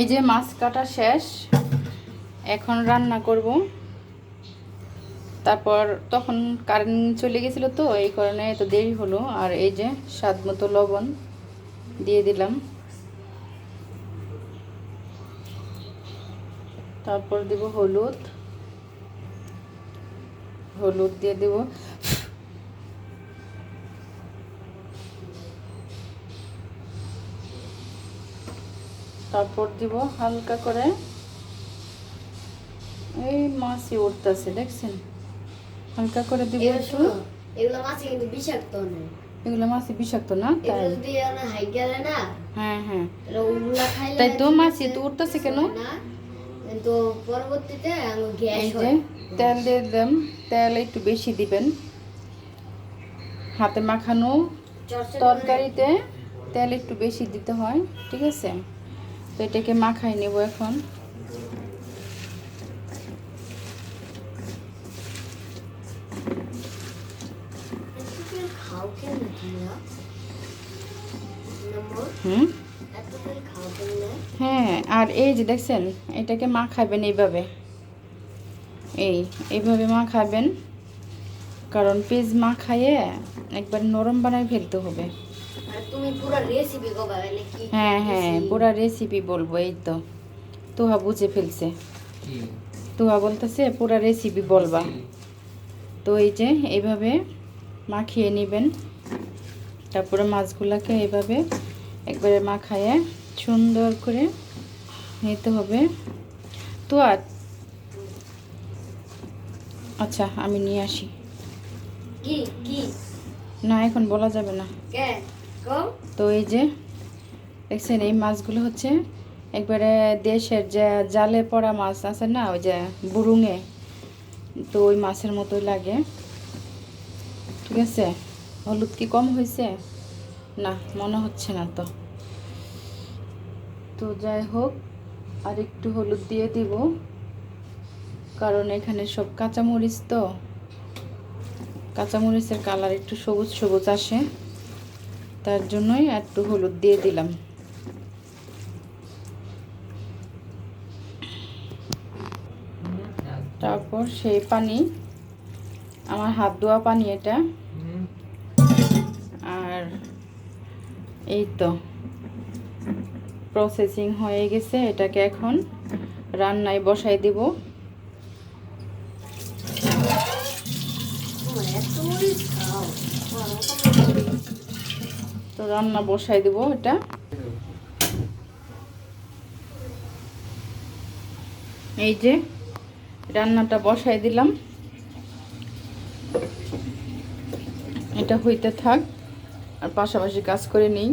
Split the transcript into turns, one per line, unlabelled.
এই যে মাছ কাটা শেষ, এখন রান্না করব। তারপর তখন কারেন্ট চলে গেছিল তো, এই কারণে এত দেরি হলো। আর এই যে স্বাদ মতো লবণ দিয়ে দিলাম। তারপর দিব হলুদ। হলুদ দিয়ে দেব। তারপর দিব হালকা করে। এই মাছই উঠতেছে দেখছেন? হালকা করে দিব একটু।
এগুলো মাছে কিন্তু বিষাক্ত নয়
এগুলো মাছই বিষাক্ত না? তাই।
যদি না হাই গেলে না
হ্যাঁ হ্যাঁ। তাই তো মাছি তো উঠতেছে কেন?
কিন্তু পরবর্তীতে গ্যাস হয়।
তেল দিয়ে দিলাম তেল একটু বেশি দিবেন। হাতে মাখানো তরকারিতে তেল একটু বেশি দিতে হয় ঠিক আছে? তো এটাকে মাখাই নেব এখন? হ্যাঁ আর এই যে দেখছেন এটাকে মা খাবেন এইভাবে। এই এইভাবে মা খাবেন কারণ পেঁয়াজ মাখাইয়ে একবার নরম বানায় ফেলতে হবে।
তুমি পুরো রেসিপি কবা মানে কি
হ্যাঁ হ্যাঁ? পুরা রেসিপি বলব এই তো। তুহা বুঝে ফেলছে। তুহা বলতেছে পুরা রেসিপি বলবা। তো এই যে এইভাবে মাখিয়ে নেবেন। তারপরে মাছগুলোকে এইভাবে একবারে মাখায়ে সুন্দর করে নিতে হবে। তো আর আচ্ছা আমি নিয়ে আসি।
কি কি?
না এখন বলা যাবে না। তো এই যে, দেখছেন, এই মাছগুলো হচ্ছে একবারে দেশের যে জালে পড়া মাছ আছে না, ওই যে বুরুঙে, তো ওই মাছের মতোই লাগে। ঠিক আছে? হলুদ কি কম হয়েছে? না, মনে হচ্ছে না তো। তো যাই হোক, আর একটু হলুদ দিয়ে দিব, কারণ এখানে সব কাঁচামরিচ তো। কাঁচামরিচের কালার একটু সবুজ সবুজ আসে। তার জন্যই একটু হলুদ দিয়ে দিলাম। তারপর সেই পানি, আমার হাত ধোয়া পানি এটা। আর এই তো প্রসেসিং হয়ে গেছে এটাকে এখন রান্নায় বসাই দিব। তো রান্না বসাই দেবো এটা। এই যে রান্নাটা বসাই দিলাম। এটা হইতে থাক, আর পাশাপাশি কাজ করে নিই।